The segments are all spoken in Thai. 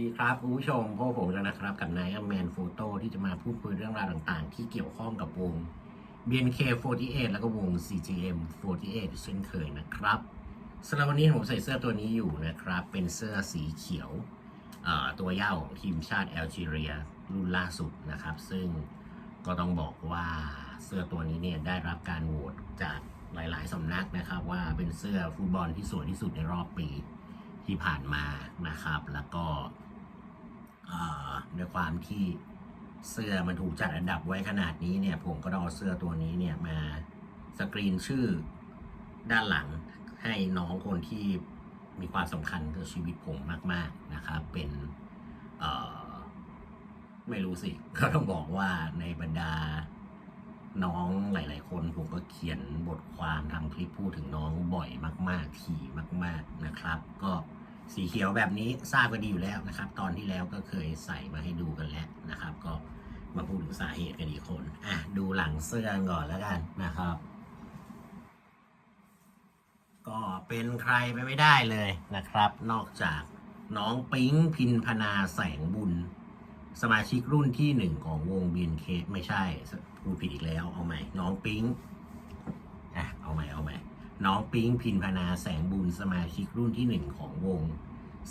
ดีครับคุณผู้ชมพบผมแล้วนะครับ กับนายแมนโฟโต้ที่จะมาพูดคุยเรื่องราวต่างๆ ที่เกี่ยวข้องกับวง BNK48 แล้วก็วง CGM48 เช่นเคยนะครับสำหรับวันนี้ผมใส่เสื้อตัวนี้อยู่นะครับ เป็นเสื้อสีเขียวตัวย่าของทีมชาติแอลจีเรียรุ่นล่าสุดนะครับ ซึ่งก็ต้องบอกว่าเสื้อตัวนี้เนี่ยได้รับการโหวตจากหลายๆสำนักนะครับ ว่าเป็นเสื้อฟุตบอลที่สวยที่สุดในรอบปีที่ผ่านมานะครับ แล้วก็ ด้วยความที่เสื้อมันถูกจัดอันดับไว้ขนาดนี้เนี่ย ผมก็ต้องเอาเสื้อตัวนี้เนี่ยมาสกรีนชื่อด้านหลังให้น้องคนที่มีความสำคัญกับชีวิตผมมาก ๆนะครับ เป็นไม่รู้สิก็ต้องบอกว่าในบรรดาน้องหลาย ๆ คนผมก็เขียนบทความทำคลิปพูดถึงน้องบ่อยมาก ๆ ถี่มาก ๆนะครับ ก็ สีเขียวแบบนี้ทราบกันดีอยู่แล้วนะครับ ตอนที่แล้วก็เคยใส่มาให้ดูกันแล้วนะครับ ก็มาพูดถึงสาเหตุกันอีกคนอะดูหลังเสื้อก่อนแล้วกันนะครับ ก็เป็นใครไปไม่ได้เลยนะครับ นอกจากน้องปิ๊งพินพนาแสงบุญ สมาชิกรุ่นที่หนึ่งของวง BNK ไม่ใช่พูดผิดอีกแล้วเอาใหม่ น้องปิ๊งอะเอาใหม่เอาใหม่ น้องปิ๊งพินพนาแสงบุญสมาชิกรุ่นที่หนึ่งของวง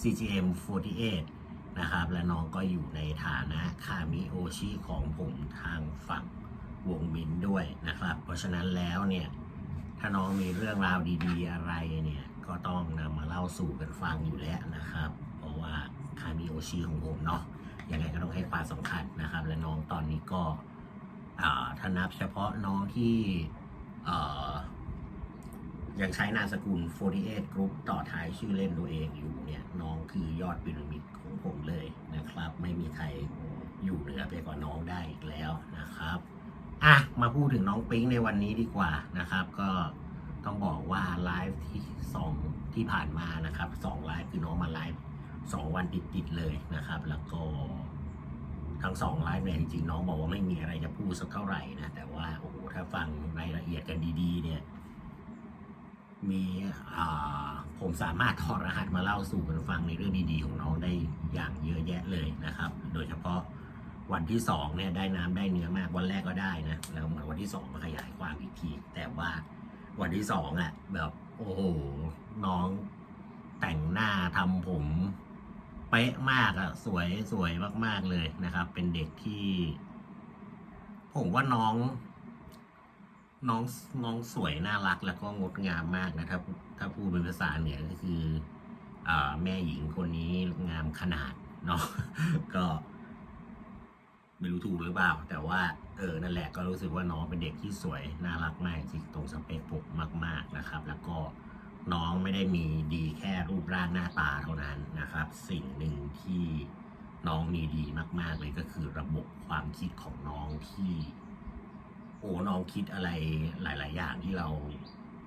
CGM 48นะครับ และน้องก็อยู่ในฐานะคามิโอชิของผมทางฝั่งวงมินด้วยนะครับ เพราะฉะนั้นแล้วเนี่ย ถ้าน้องมีเรื่องราวดีๆอะไรเนี่ย ก็ต้องนำมาเล่าสู่กันฟังอยู่แล้วนะครับ เพราะว่าคามิโอชิของผมเนาะยังไงก็ต้องให้ความสำคัญนะครับ และน้องตอนนี้ก็ถ้านับเฉพาะน้องที่ ยังใช้นามสกุล 48 Group ต่อท้ายชื่อเล่นตัวเองอยู่เนี่ยน้องคือยอดพีระมิดของผมเลยนะครับ ไม่มีใครอยู่เหนือไปกว่าน้องได้อีกแล้วนะครับอะมาพูดถึงน้องปิ๊งในวันนี้ดีกว่านะครับ ก็ต้องบอกว่าไลฟ์ที่สองที่ผ่านมานะครับสองไลฟ์คือน้องมาไลฟ์สองวันติดๆเลยนะครับ แล้วก็ทั้งสองไลฟ์เนี่ยจริงๆน้องบอกว่าไม่มีอะไรจะพูดสักเท่าไหร่นะแต่ว่าโอ้โหถ้าฟังรายละเอียดกันดีๆเนี่ย มีผมสามารถถอดรหัสมาเล่าสู่กันฟังในเรื่องดีๆของน้องได้อย่างเยอะแยะเลยนะครับ โดยเฉพาะวันที่สองเนี่ยได้น้ำได้เนื้อมากวันแรกก็ได้นะแล้วเหมือนวันที่สองมาขยายความอีกทีแต่ว่าวันที่สองอะแบบโอ้โหน้องแต่งหน้าทำผมเป๊ะมากอะสวยสวยมากๆเลยนะครับ เป็นเด็กที่ ผมว่าน้อง น้องน้องสวยน่ารักแล้วก็งดงามมากนะถ้าถ้าพูดเป็นภาษาเหนือก็คืออแม่หญิงคนนี้งามขนาดเนาะก็ ไม่รู้ถูกหรือเปล่า แต่ว่า เออนั่นแหละก็รู้สึกว่าน้องเป็นเด็กที่สวยน่ารักมากจริงตรงสเปคผมมาก ๆนะครับ แล้วก็น้องไม่ได้มีดีแค่รูปร่างหน้าตาเท่านั้นนะครับ สิ่งหนึ่งที่น้องมีดีมาก ๆ เลยก็คือระบบความคิดของน้องที่ โอ้น้องคิดอะไรหลาย ๆ อย่างที่เรา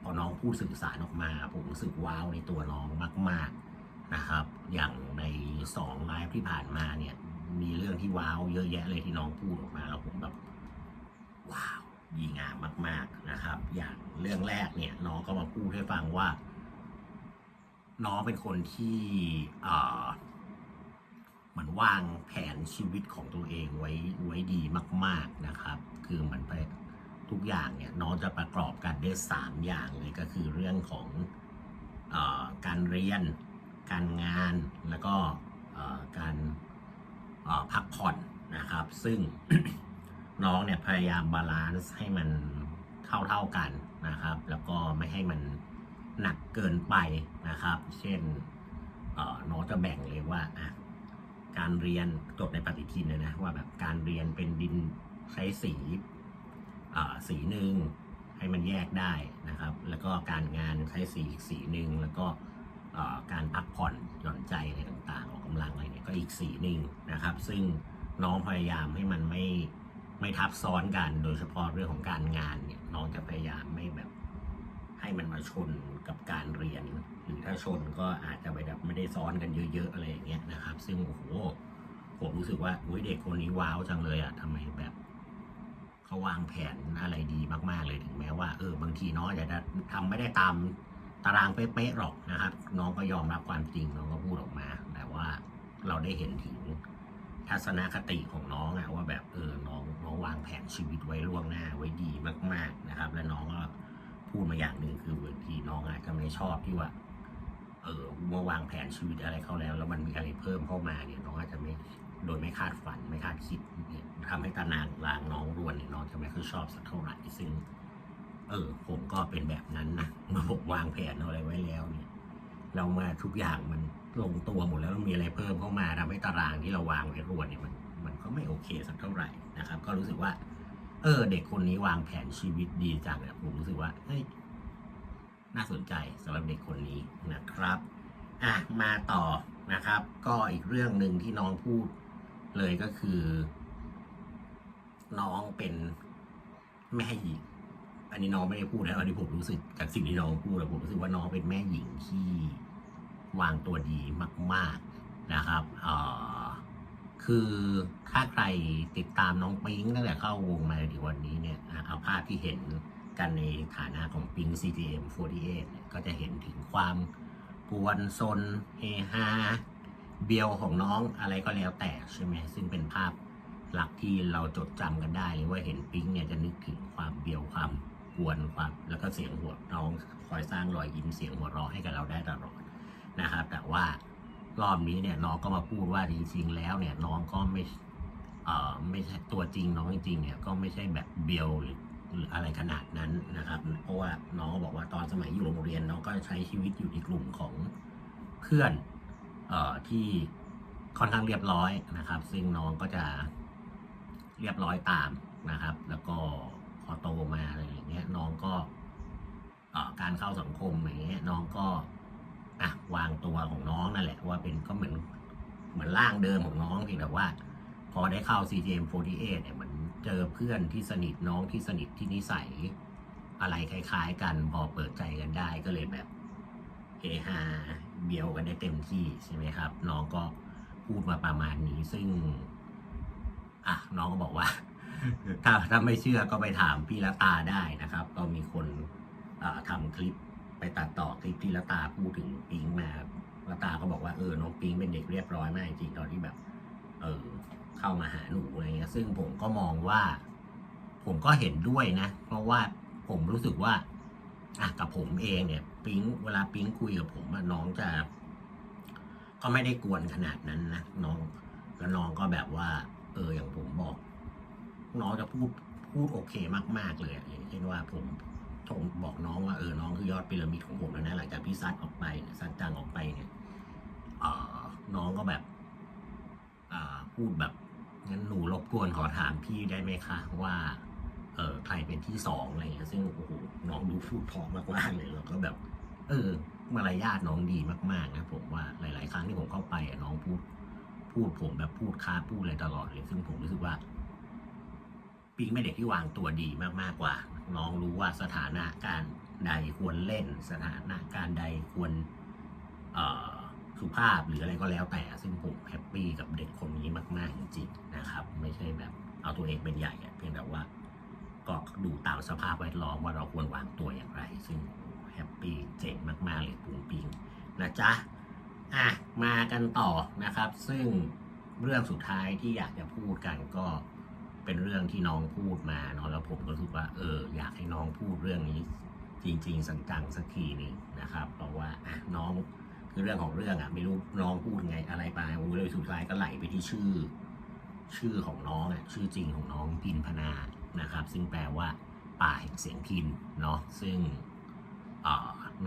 พอน้องพูดสื่อสารออกมา ผมรู้สึกว้าวในตัวน้องมาก ๆนะครับ อย่างในสองไลฟ์ที่ผ่านมาเนี่ย มีเรื่องที่ว้าวเยอะแยะเลยที่น้องพูดออกมาแล้วผมแบบว้าวดีงามมาก ๆนะครับ อย่างเรื่องแรกเนี่ย น้องก็มาพูดให้ฟังว่า น้องเป็นคนที่เอ่อหมือนวางแผนชีวิตของตัวเองไว้ไว้ดีมาก ๆนะครับ คือเหมือนไป ทุกอย่างเนี่ยน้องจะประกอบกันได้สามอย่างเลยก็คือเรื่องของออการเรียน การงาน แล้วก็การพักผ่อนนะครับ ซึ่งน้องเนี่ยพยายามบาลานซ์ให้มันเท่าๆกันนะครับ แล้วก็ไม่ให้มันหนักเกินไปนะครับ เช่นน้องจะแบ่งเลยว่าการเรียนจดในปฏิทินเลยนะว่าแบบการเรียนเป็นดินใช้สี สีหนึ่งให้มันแยกได้นะครับ แล้วก็การงานใช้สีอีกสีหนึ่งแล้วก็การพักผ่อนหย่อนใจอะไรต่างๆออกกำลังอะไรเนี่ยก็อีกสีหนึ่งนะครับ ซึ่งน้องพยายามให้มันไม่ไม่ทับซ้อนกัน โดยเฉพาะเรื่องของการงานเนี่ยน้องจะพยายามไม่แบบให้มันมาชนกับการเรียน หรือถ้าชนก็อาจจะไปแบบไม่ได้ซ้อนกันเยอะๆอะไรอย่างเงี้ยนะครับ ซึ่งโอ้โหผมรู้สึกว่าอุ้ยเด็กคนนี้ว้าวจังเลยอะทำไมแบบ เขาวางแผนอะไรดีมาก ๆ เลยถึงแม้ว่าเออบางทีน้องอาจจะทำไม่ได้ตามตารางเป๊ะๆหรอกนะครับ น้องก็ยอมรับความจริงน้องก็พูดออกมา แต่ว่าเราได้เห็นถึงทัศนคติของน้องอะว่าแบบเออน้องน้องวางแผนชีวิตไว้ล่วงหน้าไว้ดีมาก ๆนะครับ และน้องก็พูดมาอย่างหนึ่งคือบางทีน้องอาจจะไม่ชอบที่ว่าเออเมื่อวางแผนชีวิตอะไรเข้าแล้ว แล้วมันมีอะไรเพิ่มเข้ามาเนี่ยน้องอาจจะไม่ โดยไม่คาดฝันไม่คาดคิดเนี่ยทำให้ตานางลางน้องรวนเนี่ยน้องจะไม่ค่อยชอบสักเท่าไหร่ซึ่งเออ ผมก็เป็นแบบนั้นนะเมื่อผมวางแผนอะไรไว้แล้วเนี่ย เรามาทุกอย่างมันลงตัวหมดแล้วมีอะไรเพิ่มเข้ามาทำให้ตารางที่เราวางไว้รวนเนี่ยมัน มันก็ไม่โอเคสักเท่าไหร่นะครับ ก็รู้สึกว่า เออ เด็กคนนี้วางแผนชีวิตดีจังเนี่ยผมรู้สึกว่าเฮ้ยน่าสนใจสำหรับเด็กคนนี้นะครับอะมาต่อนะครับ ก็อีกเรื่องหนึ่งที่น้องพูด เลยก็คือ น้องเป็นแม่หญิง อันนี้น้องไม่ได้พูดนะอันนี้ผมรู้สึกจากสิ่งที่น้องพูดแล้วผมรู้สึกว่าน้องเป็นแม่หญิงที่วางตัวดีมาก ๆนะครับเอ่อคือถ้าใครติดตามน้องปิงตั้งแต่เข้าวงมาถึงวันนี้เนี่ยเอาภาพที่เห็นกันในฐานะของปิง CGM 48เนี่ยก็จะเห็นถึงความกวนซนเฮฮา เบียวของน้องอะไรก็แล้วแต่ใช่ไหมซึ่งเป็นภาพหลักที่เราจดจำกันได้เลยว่าเห็นปิ๊งเนี่ยจะนึกถึงความเบียวความกวนความแล้วก็เสียงหัวน้องคอยสร้างรอยยิ้มเสียงหัวเราะให้กับเราได้ตลอดนะครับ แต่ว่ารอบนี้เนี่ยน้องก็มาพูดว่าจริงๆแล้วเนี่ยน้องก็ไม่เอ่อไม่ใช่ตัวจริงน้องจริงๆเนี่ยก็ไม่ใช่แบบเบียวหรืออะไรขนาดนั้นนะครับ เพราะว่าน้องบอกว่าตอนสมัยอยู่โรงเรียนน้องก็ใช้ชีวิตอยู่ในกลุ่มของเพื่อน ที่ค่อนข้างเรียบร้อยนะครับ ซึ่งน้องก็จะเรียบร้อยตามนะครับ แล้วก็พอโตมาอะไรอย่างเงี้ยน้องก็เอ่อการเข้าสังคมอย่างเงี้ยน้องก็อะวางตัวของน้องนั่นแหละ ว่าเป็นก็เหมือนเหมือนร่างเดิมของน้องเพียงแต่ว่า พอได้เข้า CGM48 เนี่ยมันเจอเพื่อนที่สนิทน้องที่สนิทที่นิสัยอะไรคล้าย ๆ กันพอเปิดใจกันได้ก็เลยแบบเฮฮา เบียวกันได้เต็มที่ใช่ไหมครับ น้องก็พูดมาประมาณนี้ ซึ่ง อะน้องก็บอกว่า ถ้าถ้าไม่เชื่อก็ไปถามพี่ละตาได้นะครับ ก็มีคนอ่าทำคลิปไปตัดต่อคลิปที่ละตาพูดถึงปิงมาละตาก็บอกว่าเออน้องปิงเป็นเด็กเรียบร้อยมากจริงตอนที่แบบ เออ เข้ามาหาหนูอะไรเงี้ย ซึ่งผมก็มองว่า ผมก็เห็นด้วยนะ เพราะว่าผมรู้สึกว่า กับผมเองเนี่ย ปิ๊งเวลาปิ๊งคุยกับผมน้องจะ ก็ไม่ได้กวนขนาดนั้นนะน้องแล้วน้องก็แบบว่า เอออย่างผมบอก น้องจะพูดพูดโอเคมาก ๆ เลยอย่างเช่นว่าผมผมบอกน้องว่าเออน้องคือยอดพีระมิดของผมแล้วนะหลังจากพี่ซัดออกไปซัดจังออกไปเนี่ยออน้องก็แบบอ่าพูดแบบงั้นหนูรบกวนขอถามพี่ได้ไหมคะว่า เออใครเป็นที่สองอะไรเงี้ยซึ่งโอ้โหน้องดูพูดเพองมากๆเลยแล้วก็แบบ เออมารยาทน้องดีมากๆนะผมว่าหลาย ๆ ครั้งที่ผมเข้าไปอะน้องพูด พูดผมแบบพูดค้าพูดอะไรตลอดเลย ซึ่งผมรู้สึกว่าปิงเป็นเด็กที่วางตัวดีมากๆกว่า น้องรู้ว่าสถานะการใดควรเล่น สถานะการใดควรเอ่อสุภาพหรืออะไรก็แล้วแต่ ซึ่งผมแฮปปี้กับเด็กคนนี้มาก ๆ จริงๆนะครับ ไม่ใช่แบบเอาตัวเองเป็นใหญ่เพียงแต่ว่า ก็ดูตามสภาพแวดล้อมว่าเราควรวางตัวอย่างไร ซึ่งแฮปปี้เจ๋งมาก ๆ เลยปุงปิงนะจ๊ะอะมากันต่อนะครับ ซึ่งเรื่องสุดท้ายที่อยากจะพูดกันก็เป็นเรื่องที่น้องพูดมาเนาะแล้วผมก็รู้สึกว่าเอออยากให้น้องพูดเรื่องนี้ จริง ๆ สังจังสักทีนึงนะครับ เพราะว่าอะน้องคือเรื่องของเรื่องอะไม่รู้น้องพูดไงอะไรไปโอ้เลยสุดท้ายก็ไหลไปที่ชื่อ ชื่อของน้องอะชื่อจริงของน้องพินพนา นะครับ ซึ่งแปลว่าป่าแห่งเสียงพินเนาะซึ่ง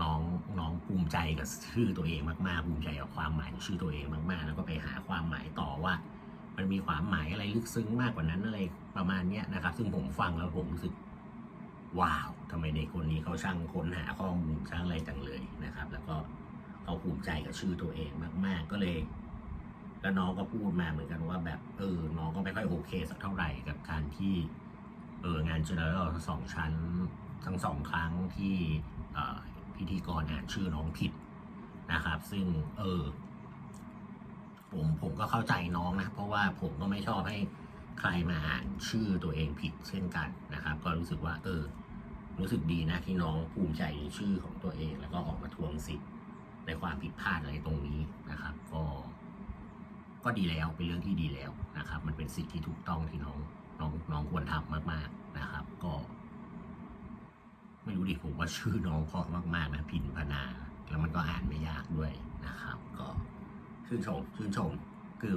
น้องน้องภูมิใจกับชื่อตัวเองมากๆภูมิใจกับความหมายของชื่อตัวเองมากๆ แล้วก็ไปหาความหมายต่อว่า มันมีความหมายอะไรลึกซึ้งมากกว่านั้นอะไรประมาณเนี้ยนะครับ ซึ่งผมฟังแล้วผมรู้สึกว้าวทำไมเด็กคนนี้เขาช่างค้นหาข้อมูลช่างอะไรจังเลยนะครับ แล้วก็เขาภูมิใจกับชื่อตัวเองมาก ๆ ก็เลยแล้วน้องก็พูดมาเหมือนกันว่าแบบเออน้องก็ไม่ค่อยโอเคสักเท่าไหร่กับการที่ เอองาน general ทั้งสองชั้นทั้งสองครั้งที่พิธีกรอ่านชื่อน้องผิดนะครับ ซึ่งเออ ผมผมก็เข้าใจน้องนะ เพราะว่าผมก็ไม่ชอบให้ใครมาอ่านชื่อตัวเองผิดเช่นกันนะครับ ก็รู้สึกว่า เออ รู้สึกดีนะที่น้องภูมิใจในชื่อของตัวเอง แล้วก็ออกมาทวงสิทธิ์ในความผิดพลาดอะไรตรงนี้นะครับ ก็ก็ดีแล้วเป็นเรื่องที่ดีแล้วนะครับ มันเป็นสิ่งที่ถูกต้องที่น้อง องน้องควรทำมากๆนะครับ ก็ ไม่รู้ดิผมว่าชื่อน้องเพราะมากๆนะพินพนา แล้วมันก็อ่านไม่ยากด้วยนะครับ ก็ชื่นชมชื่นชม คือ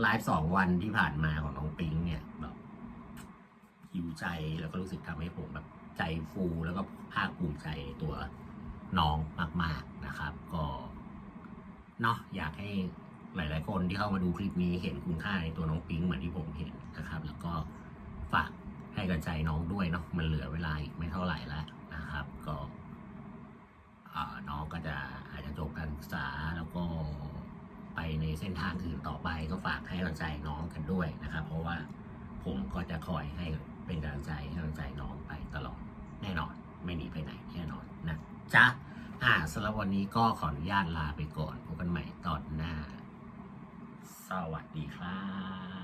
ไลฟ์สองวันที่ผ่านมาของน้องปิงเนี่ยแบบหิวใจแล้วก็รู้สึกทำให้ผมแบบใจฟูแล้วก็ภาคภูมิใจตัวน้องมาก ๆนะครับ ก็เนาะอยากให้หลาย ๆ คนที่เข้ามาดูคลิปนี้เห็นคุณค่าในตัวน้องปิงเหมือนที่ผมเห็นนะครับ แล้วก็ ฝากให้กำลังใจน้องด้วยเนาะมันเหลือเวลาอีกไม่เท่าไหร่แล้วนะครับ ก็น้องก็จะอาจจะจบการศึกษาแล้วก็ไปในเส้นทางอื่นต่อไปก็ฝากให้กำลังใจน้องกันด้วยนะครับ เพราะว่าผมก็จะคอยให้เป็นกำลังใจให้กำลังใจน้องไปตลอดแน่นอน ไม่หนีไปไหนแน่นอนนะจ๊ะอ่าสำหรับวันนี้ก็ขออนุญาตลาไปก่อนพบกันใหม่ตอนหน้า สวัสดีครับ